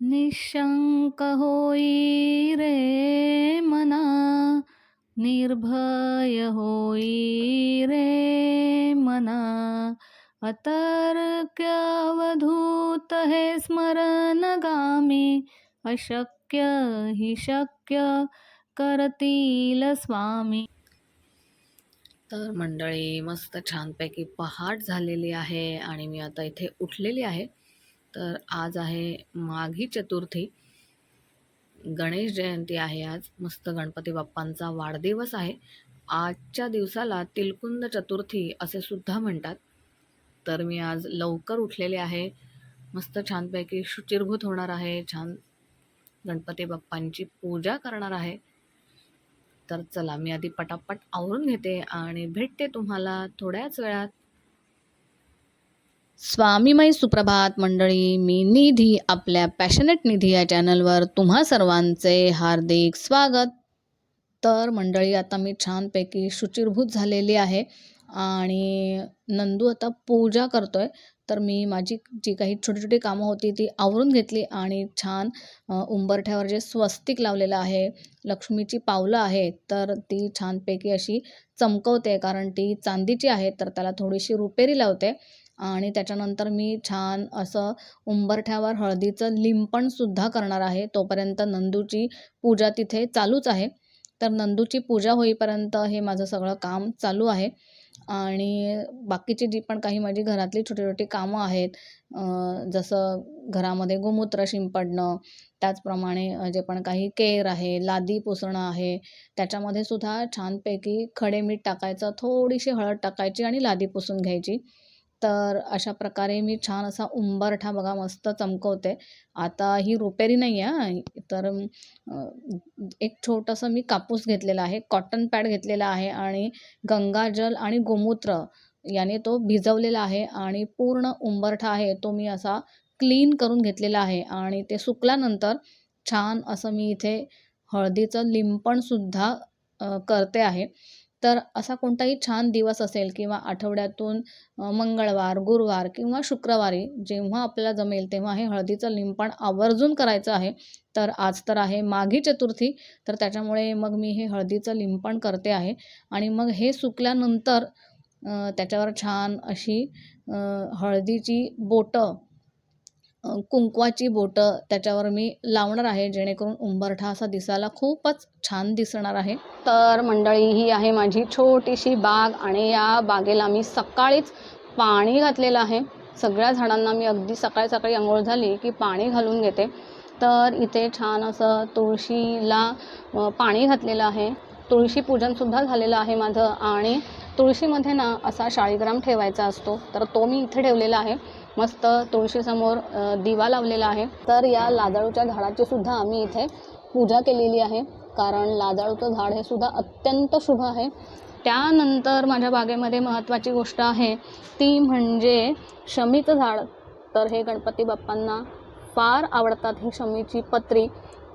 निशंक होई रे मना निर्भय होई रे मना। अतर्क्यवधूत हे स्मरणगामी अशक्य हि शक्य करतील स्वामी। तर मंडळी मस्त छानपैकी पहाट झालेली आहे आणि मी आता इथे उठलेली आहे. तर आज आहे माघी चतुर्थी. गणेश जयंती आहे आज. मस्त गणपती बाप्पांचा वाढदिवस आहे. आजच्या दिवसाला तिलकुंद चतुर्थी असे सुद्धा म्हणतात. तर मी आज लवकर उठलेले आहे. मस्त छानपैकी शुचिरभूत होणार आहे. छान गणपती बाप्पांची पूजा करणार आहे. तर चला मी आधी पटापट आवरून घेते आणि भेटते तुम्हाला थोड्याच वेळात. स्वामीमय सुप्रभात मंडळी मी निधी आपल्या पॅशनेट निधी या चॅनलवर तुम्हा सर्वांचे हार्दिक स्वागत. तर मंडळी आता मी छानपैकी शुचिरभूत झालेली आहे आणि नंदू आता पूजा करतोय. तर मी माझी जी काही छोटी छोटी कामं होती ती आवरून घेतली आणि छान उंबरठ्यावर जे स्वस्तिक लावलेलं आहे लक्ष्मीची पावलं आहे तर ती छानपैकी अशी चमकवते कारण ती चांदीची आहे तर त्याला थोडीशी रुपेरी लावते. आणि त्याच्यानंतर मी छान असं उंबरठ्यावर हळदीचं लिंपणसुद्धा करणार आहे. तोपर्यंत नंदूची पूजा तिथे चालूच आहे. तर नंदूची पूजा होईपर्यंत हे माझं सगळं काम चालू आहे. आणि बाकीची जी पण काही माझी घरातली छोटी छोटी कामं आहेत जसं घरामध्ये गोमूत्र शिंपडणं त्याचप्रमाणे जे पण काही केर आहे लादी पुसणं आहे त्याच्यामध्ये सुद्धा छानपैकी खडे मीठ टाकायचं थोडीशी हळद टाकायची आणि लादी पुसून घ्यायची. तर अशा प्रकारे मी छान असा उंबरठा बघा मस्त चमकवते. आता ही रुपेरी नाही आहे तर एक छोटंसं मी कापूस घेतलेला आहे कॉटन पॅड घेतलेला आहे आणि गंगाजल आणि गोमूत्र याने तो भिजवलेला आहे आणि पूर्ण उंबरठा आहे तो मी असा क्लीन करून घेतलेला आहे आणि ते सुकल्यानंतर छान असं मी इथे हळदीचं लिंपणसुद्धा करते आहे. तर असा कोणताही छान दिवस असेल किंवा आठवड्यातून मंगळवार गुरुवार किंवा शुक्रवारी जेव्हा आपल्याला जमेल तेव्हा हे हळदीचं लिंपण आवर्जून करायचं आहे. तर आज तर आहे माघी चतुर्थी तर त्याच्यामुळे मग मी हे हळदीचं लिंपण करते आहे. आणि मग हे सुकल्यानंतर त्याच्यावर छान अशी हळदीची बोटं कुंकवाची बोटं त्याच्यावर मी लावणार आहे जेणेकरून उंबरठा असा दिसायला खूपच छान दिसणार आहे. तर मंडळी ही आहे माझी छोटीशी बाग आणि या बागेला मी सकाळीच पाणी घातलेलं आहे. सगळ्या झाडांना मी अगदी सकाळी सकाळी आंघोळ झाली की पाणी घालून घेते. तर इथे छान असं तुळशीला पाणी घातलेलं आहे. तुळशी पूजनसुद्धा झालेलं आहे माझं आणि तुळशीमध्ये ना असा शाळीग्राम ठेवायचा असतो. तर तो मी इथे ठेवलेला आहे. मस्त तुळशीसमोर दिवा लावलेला आहे. तर या लाजाळूच्या झाडाची सुद्धा आम्ही इथे पूजा केलेली आहे. कारण लाजाळूचं झाड हे सुद्धा अत्यंत शुभ आहे. त्यानंतर माझ्या बागेमध्ये महत्त्वाची गोष्ट आहे. ती म्हणजे शमीचं झाड. तर हे गणपती बाप्पांना फार आवडतात ही शमीची पत्री.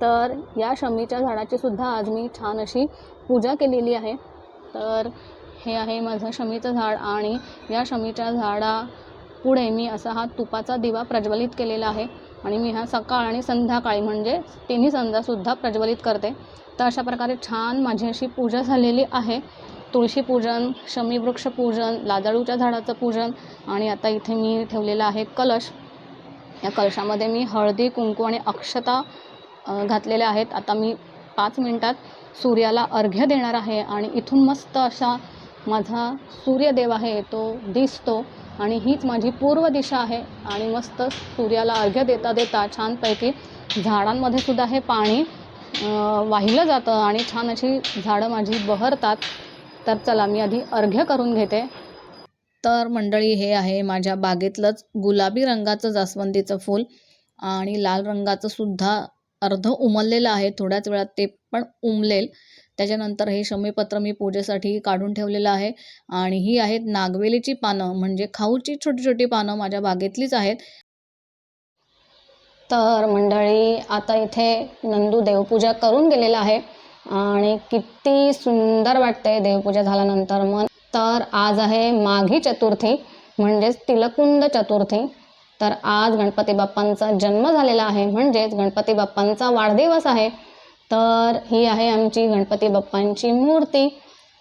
तर या शमीच्या झाडाची सुद्धा आज मी छान अशी पूजा केलेली आहे. तर हे आहे माझं शमीचं झाड आणि या शमीच्या झाडा पुढे मी असा हा तुपाचा दिवा प्रज्वलित केलेला आहे आणि मी हा सकाळ आणि संध्याकाळी म्हणजे तिन्ही संध्यासुद्धा प्रज्वलित करते. तर अशा प्रकारे छान माझी अशी पूजा झालेली आहे. तुळशी पूजन शमीवृक्ष पूजन लाजाळूच्या झाडाचं पूजन आणि आता इथे मी ठेवलेला आहे कलश. या कलशामध्ये मी हळदी कुंकू आणि अक्षता घातलेल्या आहेत. आता मी पाच मिनटात सूर्याला अर्घ्य देणार आहे आणि इथून मस्त असा माझा सूर्यदेव आहे तो दिसतो. आणि हीच माझी पूर्व दिशा आहे. आणि मस्त सूर्याला अर्घ्य देता देता छानपैकी झाडांमध्ये सुद्धा हे पाणी वाहिलं जातं आणि छान अशी झाडं माझी बहरतात. तर चला मी आधी अर्घ्य करून घेते. तर मंडळी हे आहे माझ्या बागेतलंच गुलाबी रंगाचं जास्वंदीचं फूल आणि लाल रंगाचं सुद्धा अर्ध उमललेलं आहे. थोड्याच वेळात ते पण उमलेल. त्याच्यानंतर हे शमीपत्र मी पूजेसाठी काढून ठेवलेलं आहे. आणि ही आहेत नागवेलीची पानं म्हणजे खाऊची छोटी छोटी पानं माझ्या बागेतलीच आहेत. तर मंडळी आता इथे नंदू देवपूजा करून गेलेला आहे. आणि किती सुंदर वाटते देवपूजा झाल्यानंतर मन. तर आज आहे माघी चतुर्थी म्हणजेच तिलकुंद चतुर्थी. तर आज गणपती बाप्पांचा जन्म झालेला आहे म्हणजेच गणपती बाप्पांचा वाढदिवस आहे. तर ही आहे आमची गणपती बाप्पांची मूर्ती.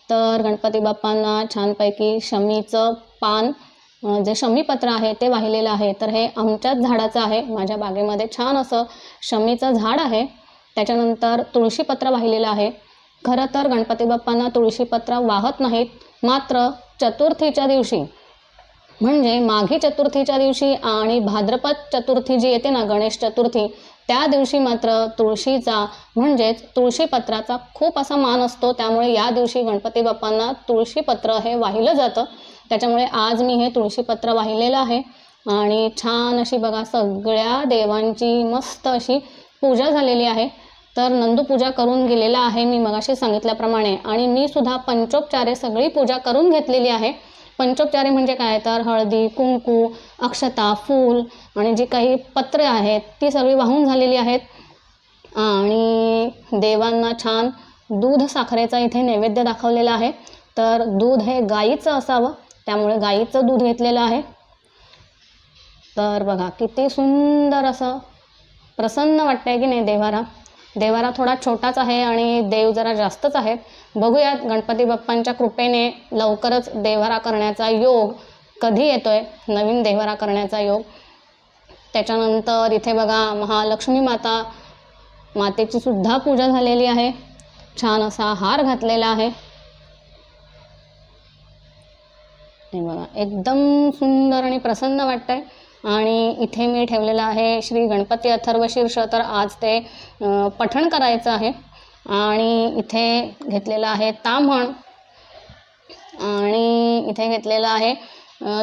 तर गणपती बाप्पांना छानपैकी शमीचं पान जे शमीपत्र आहे ते वाहिलेलं आहे. तर हे आमच्याच झाडाचं आहे. माझ्या बागेमध्ये छान असं शमीचं झाड आहे. त्याच्यानंतर तुळशीपत्र वाहिलेलं आहे. खरं तर गणपती बाप्पांना तुळशीपत्र वाहत नाहीत. मात्र चतुर्थीच्या दिवशी म्हणजे माघी चतुर्थीच्या दिवशी आणि भाद्रपद चतुर्थी जी येते ना गणेश चतुर्थी त्या दिवशी मात्र तुळशीचा म्हणजेच तुळशीपत्राचा खूप असा मान असतो. त्यामुळे या दिवशी गणपती बाप्पांना तुळशीपत्र हे वाहिलं जातं. त्याच्यामुळे आज मी हे तुळशीपत्र वाहिलेलं आहे. आणि छान अशी बघा सगळ्या देवांची मस्त अशी पूजा झालेली आहे. तर नंदू पूजा करून गेलेला आहे मी मगाशी सांगितल्याप्रमाणे. आणि मी सुद्धा पंचोपचारे सगळी पूजा करून घेतलेली आहे. पंचोपचारी म्हणजे काय? तर हळदी कुंकू अक्षता फूल आणि जी काही पत्रे आहेत ती सगळी वाहून झालेली आहेत. आणि देवांना छान दूध साखरेचा इथे नैवेद्य दाखवलेला आहे. तर दूध हे गाईचं असावं त्यामुळे गाईचं दूध घेतलेलं आहे. तर बघा किती सुंदर असं प्रसन्न वाटतंय की नाही देवारा? देवारा थोडा छोटाच आहे आणि देव जरा जास्तच आहेत बघूयात गणपती बाप्पांच्या कृपेने लवकरच देवारा करण्याचा योग कधी येतोय? नवीन देवारा करण्याचा योग. त्याच्यानंतर इथे बघा महालक्ष्मी माता मातेची सुद्धा पूजा झालेली आहे. छान असा हार घातलेला आहे. हे बघा एकदम सुंदर आणि प्रसन्न वाटतंय. आणि इथे मी ठेवलेलं आहे श्री गणपती अथर्व शीर्ष तर आज ते पठण करायचं आहे. आणि इथे घेतलेलं आहे ताम्हण आणि इथे घेतलेलं आहे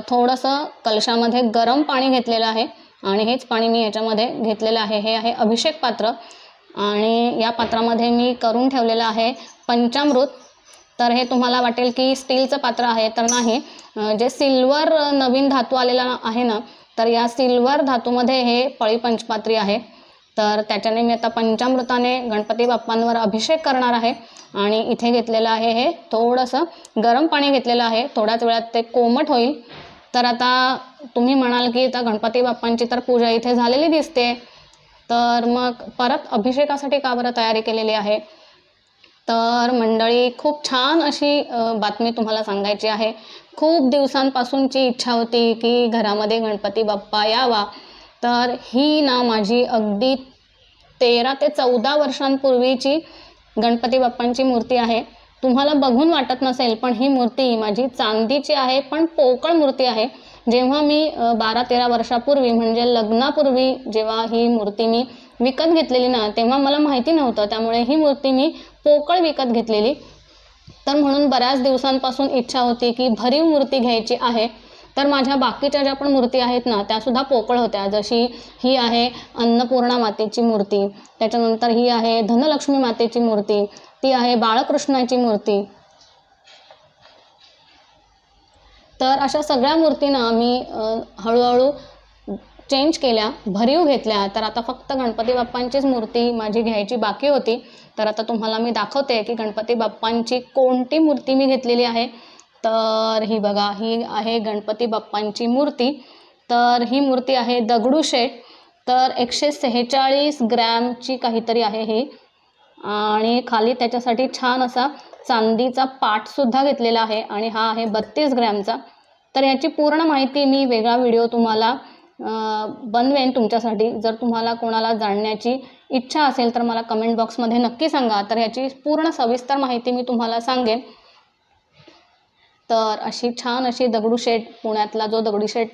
थोडंसं कलशामध्ये गरम पाणी घेतलेलं आहे. आणि हेच पाणी मी याच्यामध्ये घेतलेलं आहे. हे आहे अभिषेक पात्र. आणि या पात्रामध्ये मी करून ठेवलेलं आहे पंचामृत. तर हे तुम्हाला वाटेल की स्टीलचं पात्र आहे तर नाही. जे सिल्वर नवीन धातू आलेला आहे ना तर या सिल्वर धातूमध्ये हे पळी पंचपात्री आहे. तर त्याच्याने मी आता पंचामृताने गणपती बाप्पांवर अभिषेक करणार आहे. आणि इथे घेतलेलं आहे हे थोडंसं गरम पाणी घेतलेलं आहे. थोड्याच वेळात ते कोमट होईल. तर आता तुम्ही म्हणाल की आता गणपती बाप्पांची तर पूजा इथे झालेली दिसते. तर मग परत अभिषेकासाठी का बरं तयारी केलेली आहे? तर मंडळी खूप छान अशी बातमी तुम्हाला सांगायची आहे. खूप दिवसांपासूनची इच्छा होती की घरामध्ये गणपती बाप्पा यावा. तर ही ना माझी अगदी तेरा ते चौदा वर्षांपूर्वीची गणपती बाप्पांची मूर्ती आहे. तुम्हाला बघून वाटत नसेल पण ही मूर्ती माझी चांदीची आहे पण पोकळ मूर्ती आहे. जेव्हा मी बारा तेरा वर्षापूर्वी म्हणजे लग्नापूर्वी जेव्हा ही मूर्ती मी विकत घेतलेली ना तेव्हा मला माहिती नव्हतं. त्यामुळे ही मूर्ती मी पोकळ विकत घेतलेली. तर म्हणून बऱ्याच दिवसांपासून इच्छा होती की भरीव मूर्ती घ्यायची आहे. तर माझ्या बाकीच्या ज्या पण मूर्ती आहेत ना त्यासुद्धा पोकळ होत्या. जशी ही आहे अन्नपूर्णा मातेची मूर्ती त्याच्यानंतर ही आहे धनलक्ष्मी मातेची मूर्ती ती आहे बाळकृष्णाची मूर्ती. तर अशा सगळ्या मूर्तींना मी हळूहळू चेंज केल्या भरीव घेतल्या. तर आता फक्त गणपती बाप्पांचीच मूर्ती माझी घ्यायची बाकी होती. तर आता तुम्हाला मी दाखवते की गणपती बाप्पांची कोणती मूर्ती मी घेतलेली आहे. तर ही बघा ही आहे गणपती बाप्पांची मूर्ती. तर ही मूर्ती आहे दगडूशेठ तर एकशे सेहेचाळीस ग्रॅमची काहीतरी आहे ही. आणि खाली त्याच्यासाठी छान असा चांदीचा पाटसुद्धा घेतलेला आहे आणि हा आहे बत्तीस ग्रॅमचा. तर याची पूर्ण माहिती मी वेगळा व्हिडिओ तुम्हाला बनवेन तुमच्यासाठी. जर तुम्हाला कोणाला जाणण्याची इच्छा असेल तर मला कमेंट बॉक्समध्ये नक्की सांगा. तर याची पूर्ण सविस्तर माहिती मी तुम्हाला सांगेन. तर अशी छान अशी दगडूशेठ पुण्यातला जो दगडूशेठ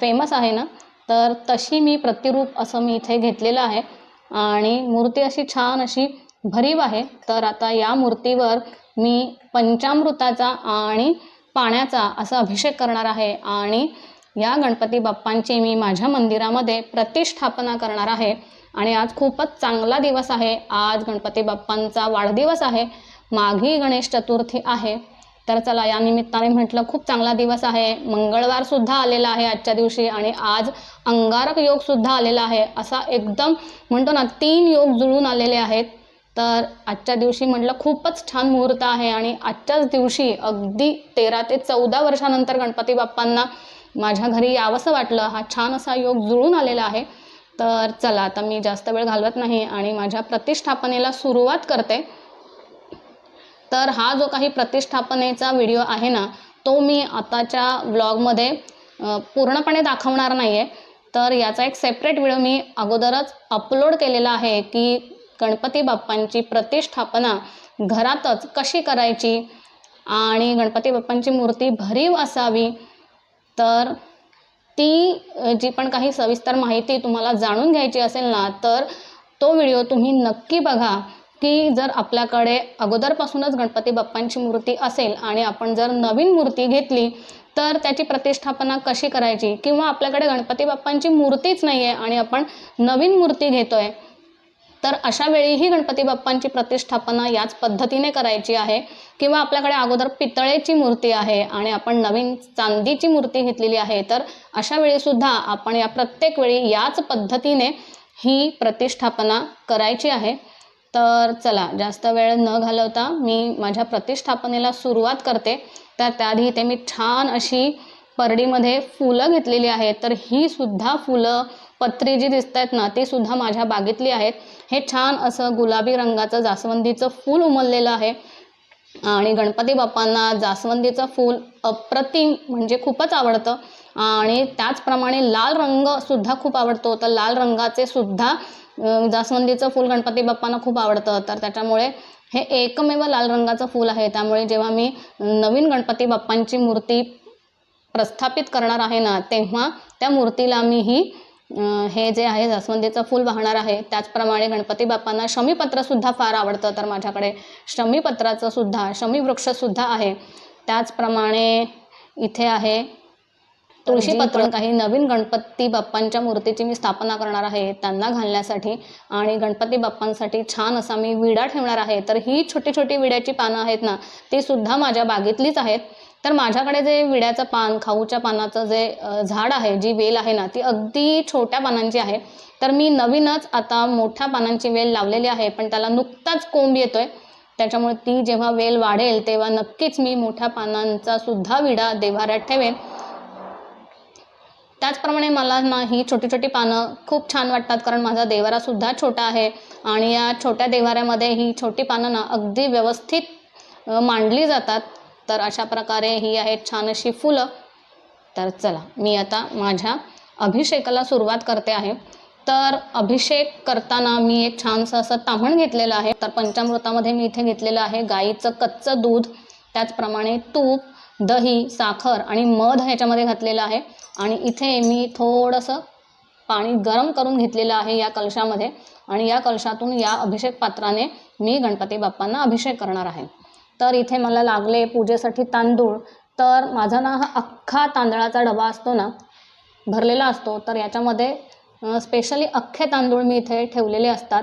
फेमस आहे ना तर तशी मी प्रतिरूप असं मी इथे घेतलेलं आहे. आणि मूर्ती अशी छान अशी भरीव आहे. तर आता या मूर्तीवर मी पंचामृताचा आणि पाण्याचा असा अभिषेक करणार आहे. आणि या गणपती बाप्पांची मी माझ्या मंदिरामध्ये प्रतिष्ठापना करणार आहे. आणि आज खूपच चांगला दिवस आहे. आज गणपती बाप्पांचा वाढदिवस आहे. माघी गणेश चतुर्थी आहे. तर चला या निमित्ताने म्हटलं खूप चांगला दिवस आहे. मंगळवार सुद्धा आलेला आहे आजच्या दिवशी आणि आज अंगारक योग सुद्धा आलेला आहे. असा एकदम म्हणतो ना तीन योग जुळून आलेले आहेत. तर आजच्या दिवशी म्हटलं खूपच छान मुहूर्त आहे आणि आजच्याच दिवशी अगदी तेरा ते चौदा वर्षानंतर गणपती बाप्पांना माझ्या घरी यावंसं वाटलं. हा छान असा योग जुळून आलेला आहे. तर चला आता मी जास्त वेळ घालवत नाही आणि माझ्या प्रतिष्ठापनेला सुरुवात करते. तर हा जो काही प्रतिष्ठापनेचा व्हिडिओ आहे ना तो मी आताच्या व्लॉगमध्ये पूर्णपणे दाखवणार नाही आहे तर याचा एक सेपरेट व्हिडिओ मी अगोदरच अपलोड केलेला आहे की गणपती बाप्पांची प्रतिष्ठापना घरातच कशी करायची आणि गणपती बाप्पांची मूर्ती भरीव असावी. तर ती जी पण काही सविस्तर माहिती तुम्हाला जाणून घ्यायची असेल ना तर तो व्हिडिओ तुम्ही नक्की बघा. की जर आपल्याकडे अगोदरपासूनच गणपती बाप्पांची मूर्ती असेल आणि आपण जर नवीन मूर्ती घेतली तर त्याची प्रतिष्ठापना कशी करायची? किंवा आपल्याकडे गणपती बाप्पांची मूर्तीच नाही आहे आणि आपण नवीन मूर्ती घेतोय तर अशा वेळीही गणपती बाप्पांची प्रतिष्ठापना याच पद्धतीने करायची आहे. किंवा आपल्याकडे अगोदर पितळेची मूर्ती आहे आणि आपण नवीन चांदीची मूर्ती घेतलेली आहे तर अशा वेळीसुद्धा आपण या प्रत्येक वेळी याच पद्धतीने ही प्रतिष्ठापना करायची आहे. तर चला जास्त वेळ न घालवता मी माझ्या प्रतिष्ठापनेला सुरुवात करते. तर त्याआधी इथे मी छान अशी परडीमध्ये फुलं घेतलेली आहेत. तर ही सुद्धा फुलं पत्री जी दिसत आहेत ना ती सुद्धा माझ्या बागेतली आहेत. हे छान असं गुलाबी रंगाचं जास्वंदीचं फूल उमललेलं आहे. आणि गणपती बाप्पांना जास्वंदीचं फूल अप्रतिम म्हणजे खूपच आवडतं. आणि त्याचप्रमाणे लाल रंगसुद्धा खूप आवडतो. तर लाल रंगाचे सुद्धा जास्वंदीचं फूल गणपती बाप्पांना खूप आवडतं. तर त्याच्यामुळे हे एकमेव लाल रंगाचं फूल आहे. त्यामुळे जेव्हा मी नवीन गणपती बाप्पांची मूर्ती प्रस्थापित करणार आहे ना तेव्हा त्या मूर्तीला मी ही हे जे आहे जास्वंदीचं फूल वाहणार आहे. त्याचप्रमाणे गणपती बाप्पांना शमीपत्रसुद्धा फार आवडतं. तर माझ्याकडे शमीपत्राचं सुद्धा शमीवृक्षसुद्धा आहे. त्याचप्रमाणे इथे आहे तुळशीपत्र काही नवीन गणपती बाप्पांच्या मूर्तीची मी स्थापना करणार आहे त्यांना घालण्यासाठी आणि गणपती बाप्पांसाठी छान असा मी विडा ठेवणार आहे. तर ही छोटी छोटी विड्याची पानं आहेत ना ती सुद्धा माझ्या बागेतलीच आहेत. तर माझ्याकडे जे विड्याचं पान खाऊच्या पानाचं जे झाड आहे जी वेल आहे ना ती अगदी छोट्या पानांची आहे. तर मी नवीनच आता मोठ्या पानांची वेल लावलेली आहे पण त्याला नुकताच कोंब येतोय. त्याच्यामुळे ती जेव्हा वेल वाढेल तेव्हा नक्कीच मी मोठ्या पानांचा सुद्धा विडा देव्हाऱ्यात ठेवेन. त्याचप्रमाणे मला ना ही छोटी छोटी पानं खूप छान वाटतात कारण माझा देवारासुद्धा छोटा आहे. आणि या छोट्या देवाऱ्यामध्ये ही छोटी पानं ना अगदी व्यवस्थित मांडली जातात. तर अशा प्रकारे ही आहेत छान अशी फुलं. तर चला मी आता माझ्या अभिषेकाला सुरुवात करते आहे. तर अभिषेक करताना मी एक छानसं असं ताम्हण घेतलेलं आहे. तर पंचामृतामध्ये मी इथे घेतलेलं आहे गाईचं कच्चं दूध त्याचप्रमाणे तूप दही साखर आणि मध ह्याच्यामध्ये घातलेलं आहे. आणि इथे मी थोडंसं पाणी गरम करून घेतलेलं आहे या कलशामध्ये. आणि या कलशातून या अभिषेक पात्राने मी गणपती बाप्पांना अभिषेक करणार आहे. तर इथे मला लागले पूजेसाठी तांदूळ. तर माझा ना हा अख्खा तांदळाचा डबा असतो ना भरलेला असतो. तर याच्यामध्ये स्पेशली अख्खे तांदूळ मी इथे ठेवलेले असतात.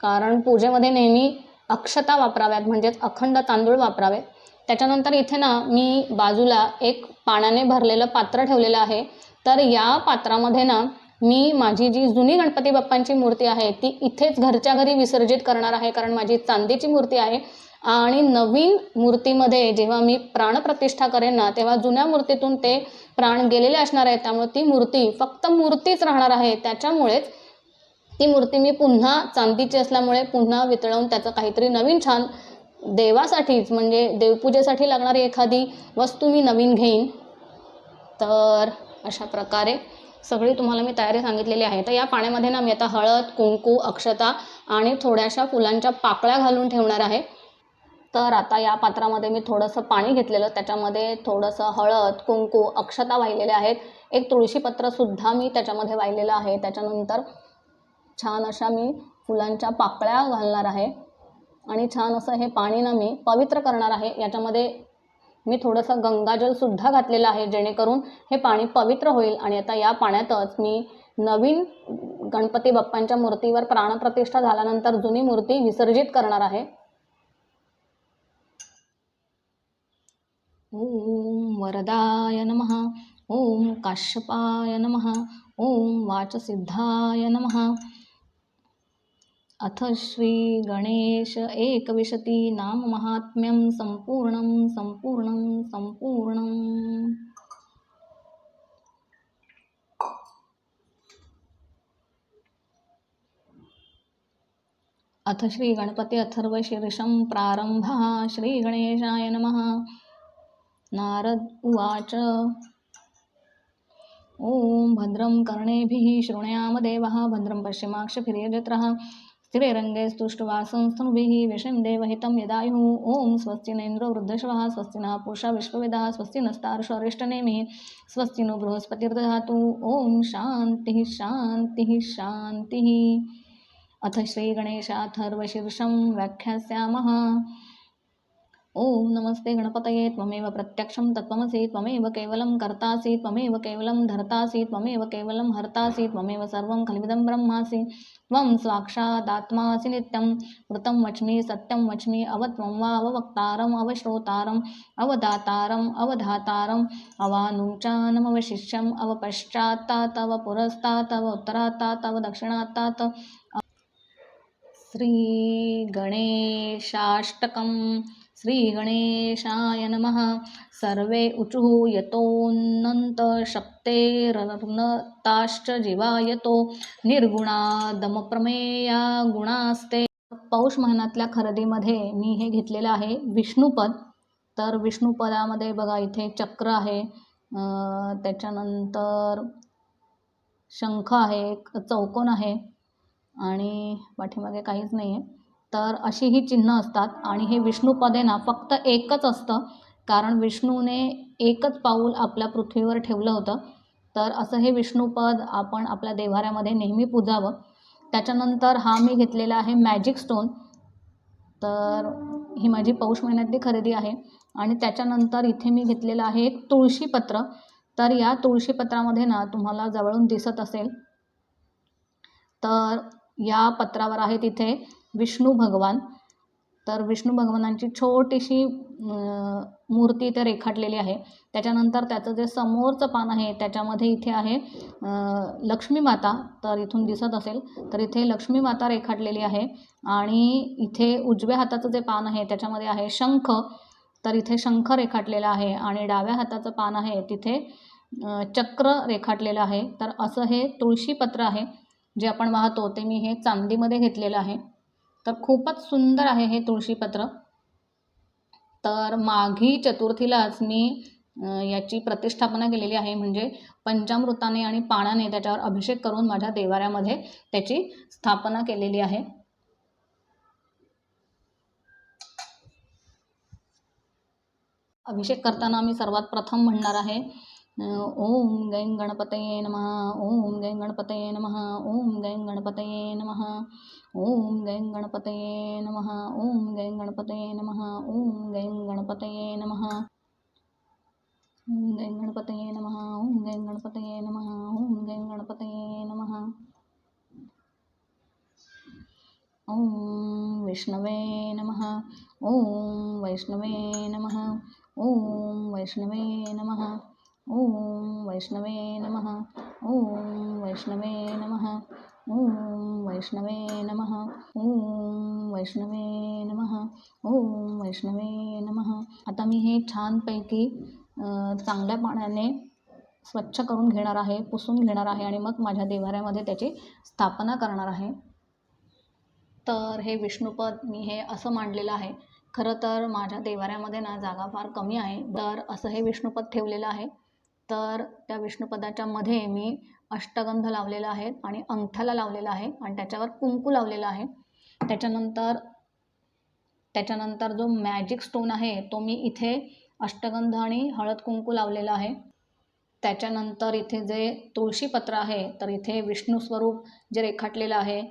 कारण पूजेमध्ये नेहमी अक्षता वापराव्यात म्हणजेच अखंड तांदूळ वापरावे. त्याच्यानंतर इथे ना मी बाजूला एक पाण्याने भरलेलं पात्र ठेवलेलं आहे. तर या पात्रामध्ये ना मी माझी जी जुनी गणपती बाप्पांची मूर्ती आहे ती इथेच घरच्या घरी विसर्जित करणार आहे कारण माझी चांदीची मूर्ती आहे. आणि नवीन मूर्तीमध्ये जेव्हा मी प्राणप्रतिष्ठा करेन ना तेव्हा जुन्या मूर्तीतून ते प्राण गेलेले असणार आहे. त्यामुळे ती मूर्ती फक्त मूर्तीच राहणार आहे. त्याच्यामुळेच ती मूर्ती मी पुन्हा चांदीची असल्यामुळे पुन्हा वितळवून त्याचं काहीतरी नवीन छान देवासाठीच म्हणजे देवपूजेसाठी लागणारी एखादी वस्तू मी नवीन घेईन तर अशा प्रकारे सगळी तुम्हाला मी तयारी सांगितलेली आहे. तर या पाण्यामध्ये ना मी आता हळद कुंकू अक्षता आणि थोड्याशा फुलांच्या पाकळ्या घालून ठेवणार आहे. तर आता या पात्रामध्ये मी थोडंसं पाणी घेतलेलं त्याच्यामध्ये थोडंसं हळद कुंकू अक्षता वाहिलेल्या आहेत. एक तुळशीपत्रसुद्धा मी त्याच्यामध्ये वाहिलेलं आहे. त्याच्यानंतर छान अशा मी फुलांच्या पाकळ्या घालणार आहे. आणि छान असं हे पाणी ना मी पवित्र करणार आहे. याच्यामध्ये मी थोडंसं गंगाजलसुद्धा घातलेलं आहे जेणेकरून हे पाणी पवित्र होईल. आणि आता या पाण्यातच मी नवीन गणपती बाप्पांच्या मूर्तीवर प्राणप्रतिष्ठा झाल्यानंतर जुनी मूर्ती विसर्जित करणार आहे. ओम वरदाय नम. ओम काश्यपाय नम. ओम वाचसिद्धाय नम. अथ श्री गणेश एकविशति नाममाहात्म्यं सम्पूर्णं सम्पूर्णं सम्पूर्णम्। अथ श्रीगणपति अथर्वशीर्षं प्रारम्भः श्रीगणेशाय नमः। नारद उवाच। ॐ भद्रं कर्णेभिः शृणुयामदेवः भद्रं पश्चिमाक्षभिरेजत्रः स्थिरैरङ्गे स्तुष्टुवासंस्तनुभिः विषं देवहितं यदायुः। ॐ स्वस्ति नेन्द्रो वृद्धश्वः स्वस्ति नः पूषा विश्वविदः स्वस्ति नस्तार्षो अरिष्टनेमिः स्वस्ति नो बृहस्पतिर्दधातु ॐ शान्तिः शान्तिः शान्तिः। अथ श्रीगणेशाथर्वशीर्षं व्याख्यास्यामः। ॐ नमस्ते गणपतये त्वमेव प्रत्यक्षं तत्त्वमसि त्वमेव केवलं कर्तासि त्वमेव केवलं धर्तासि त्वमेव केवलं हर्तासि त्वमेव सर्वं खलिविदं ब्रह्मासि त्वं साक्षादात्मासि नित्यं मृतं वच्मि सत्यं वच्मि अवत्वं वा अववक्तारम् अवश्रोतारम् अवदातारम् अवधातारम् अवानुचानमवशिष्यम् अवपश्चात्तात् अव पुरस्तात् अव उत्तरात्तात् दक्षिणात्तात् श्रीगणेशाष्टकम्। श्रीगणेशाय नमः। सर्वे ऊचुः यतोऽनन्तशक्तेरनताश्च जीवायतो। निर्गुणादमप्रमेया गुणास्ते। पौष महिन्यातल्या खरेदीमध्ये मी हे घेतलेलं आहे विष्णुपद। तर विष्णुपदामध्ये बघा इथे चक्र आहे. त्याच्यानंतर शंख आहे एक चौकोन आहे. आणि पाठीमागे काहीच नाही आहे तर अशी ही चिन्ह असतात. आणि हे विष्णुपदे ना फक्त एकच असतं. कारण विष्णूने एकच पाऊल आपल्या पृथ्वीवर ठेवलं होतं. तर असं हे विष्णुपद आपण आपल्या देव्हाऱ्यामध्ये नेहमी पूजावं. त्याच्यानंतर हा मी घेतलेला आहे मॅजिक स्टोन तर ही माझी पौष महिन्यातली खरेदी आहे. आणि त्याच्यानंतर इथे मी घेतलेलं आहे एक तुळशीपत्र तर या तुळशीपत्रामध्ये ना तुम्हाला जवळून दिसत असेल. तर या पत्रावर आहे तिथे विष्णू भगवान. तर विष्णू भगवानांची छोटीशी मूर्ती इथे रेखाटलेली आहे. त्याच्यानंतर त्याचं जे समोरचं पान आहे त्याच्यामध्ये इथे आहे लक्ष्मी माता. तर इथून दिसत असेल तर इथे लक्ष्मी माता रेखाटलेली आहे. आणि इथे उजव्या हाताचं जे पान आहे त्याच्यामध्ये आहे शंख. तर इथे शंख रेखाटलेला आहे आणि डाव्या हाताचं पान आहे तिथे चक्र रेखाटलेलं आहे. तर असं हे तुळशीपत्र आहे जे आपण वाहतो ते मी हे चांदीमध्ये घेतलेलं आहे. तर खूपच सुंदर आहे हे तुळशीपत्र तर माघी चतुर्थीलाच मी याची प्रतिष्ठापना केलेली आहे. म्हणजे पंचामृताने आणि पाण्याने त्याच्यावर अभिषेक करून माझ्या देवाऱ्यामध्ये त्याची स्थापना केलेली आहे. अभिषेक करताना मी सर्वात प्रथम म्हणणार आहे ॐ ओम गैं गणपतये नमः ओम गैं गणपतये नमः ओम गैं गणपतये नमः ओम गैं गणपतये नमः ओम गैं गणपतये नमः ओम गैं गणपतये नमः ओम गैं गणपतये नमः ओम गैं गणपतये नमः ओम गैं गणपतये नमः ॐ विष्णवे नमः ॐ वैष्णवे नमः ॐ वैष्णवे नमः ओम वैष्णवे नमः। ओम वैष्णवे नमः। ओम वैष्णवे नमः। ओम वैष्णवे नमः। ओम वैष्णवे नमः। आता मी हे छानपैकी चांगल्या पाण्याने स्वच्छ करून घेणार आहे पुसून घेणार आहे आणि मग माझ्या देवाऱ्यामध्ये त्याची स्थापना करणार आहे. तर हे विष्णुपद मी हे असं मांडलेलं आहे. खरं तर माझ्या देवाऱ्यामध्ये ना जागा फार कमी आहे. तर असं हे विष्णुपद ठेवलेलं आहे. तर त्या विष्णुपदाच्या मध्ये मी अष्टगंध लावलेला आहे आणि अंगठ्याला लावलेला आहे आणि त्याच्यावर कुंकू लावलेला आहे. त्याच्यानंतर त्याच्यानंतर जो मॅजिक स्टोन आहे तो मी इथे अष्टगंध आणि हळद कुंकू लावलेला आहे. त्याच्यानंतर इथे जे तुळशीपत्र आहे तर इथे विष्णू स्वरूप जे रेखाटलेलं आहे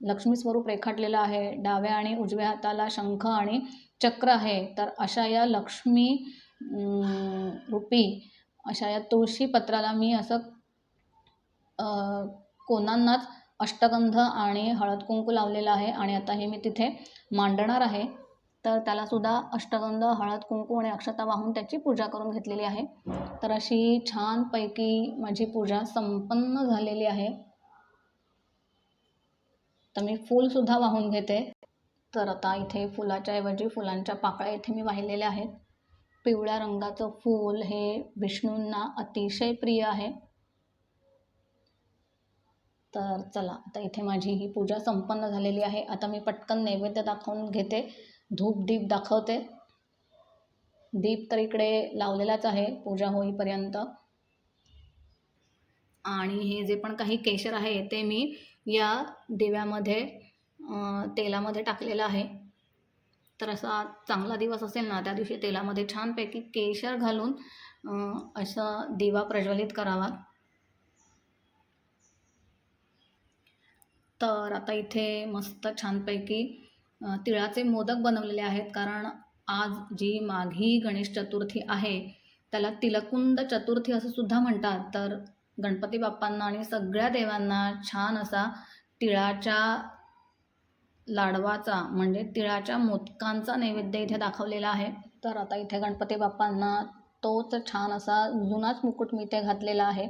लक्ष्मी स्वरूप रेखाटलेलं आहे डाव्या आणि उजव्या हाताला शंख आणि चक्र आहे तर अशा या लक्ष्मी रूपी अशा या तुळशी पत्राला मी असं कोणांनाच अष्टगंध आणि हळद कुंकू लावलेलं आहे आणि आता हे मी तिथे मांडणार आहे. तर त्यालासुद्धा अष्टगंध हळद कुंकू आणि अक्षता वाहून त्याची पूजा करून घेतलेली आहे. तर अशी छानपैकी माझी पूजा संपन्न झालेली आहे. तर मी फूलसुद्धा वाहून घेते. तर आता इथे फुलाच्या ऐवजी फुलांच्या पाकळ्या इथे मी वाहिलेल्या आहेत. पिवळ्या रंगाचं फूल हे विष्णूंना अतिशय प्रिय आहे. तर चला आता इथे माझी ही पूजा संपन्न झालेली आहे. आता मी पटकन नैवेद्य दाखवून घेते. धूप दीप दाखवते. दीप तर इकडे लावलेलाच आहे पूजा होईपर्यंत. आणि हे जे पण काही केशर आहे ते मी या दिव्यामध्ये तेलामध्ये टाकलेलं आहे. तर असा चांगला दिवस असेल ना त्या दिवशी तेलामध्ये छानपैकी केशर घालून असा दिवा प्रज्वलित करावा. तर आता इथे मस्त छानपैकी तिळाचे मोदक बनवलेले आहेत. कारण आज जी माघी गणेश चतुर्थी आहे त्याला तिलकुंद चतुर्थी असं सुद्धा म्हणतात. तर गणपती बाप्पांना आणि सगळ्या देवांना छान असा तिळाच्या लाडवाचा म्हणजे तिळाच्या मोदकांचा नैवेद्य इथे दाखवलेला आहे. तर आता इथे गणपती बाप्पांना तोच छान असा जुनाच मुकुट मी इथे घातलेला आहे.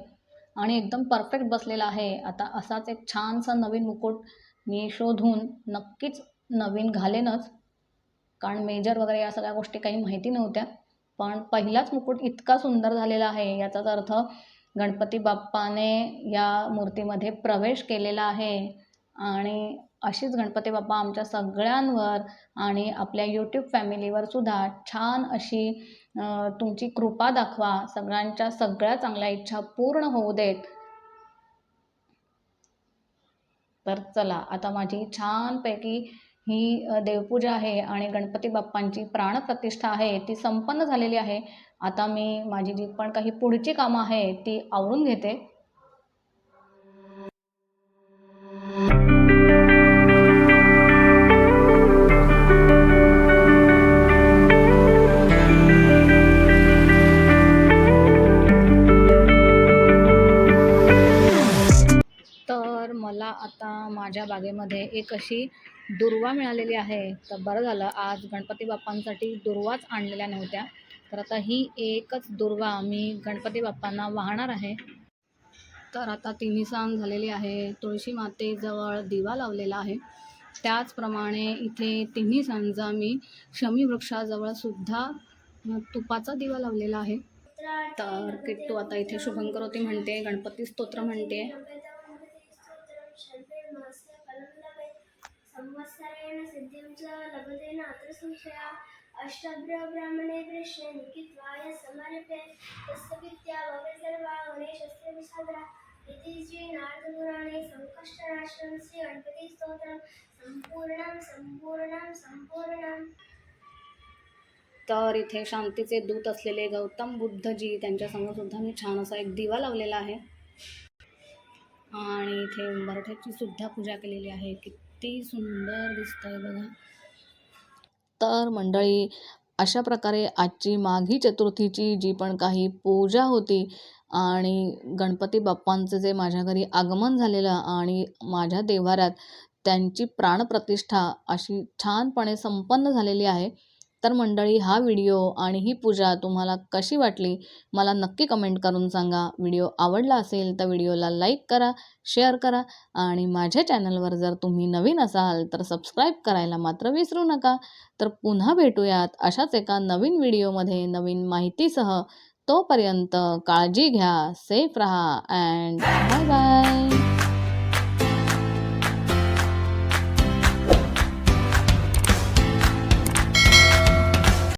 आणि एकदम परफेक्ट बसलेला आहे. आता असाच एक छानसा नवीन मुकुट मी शोधून नक्कीच नवीन घालेनच. कारण मेजर वगैरे या सगळ्या गोष्टी काही माहिती नव्हत्या. पण पहिलाच मुकुट इतका सुंदर झालेला आहे. याचाच अर्थ गणपती बाप्पाने या मूर्तीमध्ये प्रवेश केलेला आहे. आणि अशीच गणपती बाप्पा आमच्या सगळ्यांवर आणि आपल्या यूट्यूब फॅमिलीवर सुद्धा छान अशी तुमची कृपा दाखवा. सगळ्यांच्या सगळ्या चांगल्या इच्छा पूर्ण होऊ देत. तर चला आता माझी छानपैकी ही देवपूजा आहे आणि गणपती बाप्पांची प्राणप्रतिष्ठा आहे ती संपन्न झालेली आहे. आता मी माझी जी पण काही पुढची कामं आहे ती आवरून घेते. मला आता माझ्या बागेमध्ये एक अशी दुर्वा मिळालेली आहे. तर बरं झालं आज गणपती बाप्पांसाठी दुर्वाच आणलेल्या नव्हत्या. तर आता ही एकच दुर्वा मी गणपती बाप्पांना वाहणार आहे. तर आता तिन्ही सांग झालेली आहे. तुळशी मातेजवळ दिवा लावलेला आहे. त्याचप्रमाणे इथे तिन्ही सांजा मी शमी वृक्षाजवळ सुद्धा तुपाचा दिवा लावलेला आहे. तर किट्टू आता इथे शुभंकर होती म्हणते गणपती स्तोत्र म्हणते. संवत्सरेण सिद्धिं च लभते नात्र संशया अष्टभ्र ब्राह्मणे कृष्णे निकित्वाय समर्पे। तस्य विद्या गणेशस्य विसादरा इति श्री नारदपुराणे संकष्टराष्ट्रं श्री गणपती स्तोत्रं सम्पूर्णं सम्पूर्णं तर इथे शांतीचे दूत असलेले गौतम बुद्धजी त्यांच्यासमोर सुद्धा मी छान असा एक दिवा लावलेला आहे. आणि इथे मराठ्याची सुद्धा पूजा केलेली आहे. की किती सुंदर दिसतंय बघा. तर मंडळी अशा प्रकारे आजची माघी चतुर्थीची जी पण काही पूजा होती आणि गणपती बाप्पांचं जे माझ्या घरी आगमन झालेलं आणि माझ्या देव्हाऱ्यात त्यांची प्राणप्रतिष्ठा अशी छानपणे संपन्न झालेली आहे तर मंडळी हा व्हिडिओ आणि ही पूजा तुम्हाला कशी वाटली? मला नक्की कमेंट करून सांगा. व्हिडिओ आवडला असेल तर व्हिडिओला लाईक करा शेअर करा आणि माझ्या चॅनलवर जर तुम्ही नवीन असाल तर सबस्क्राईब करायला मात्र विसरू नका. तर पुन्हा भेटूयात अशाच एका नवीन व्हिडिओमध्ये नवीन माहितीसह. तोपर्यंत काळजी घ्या सेफ रहा अँड बाय बाय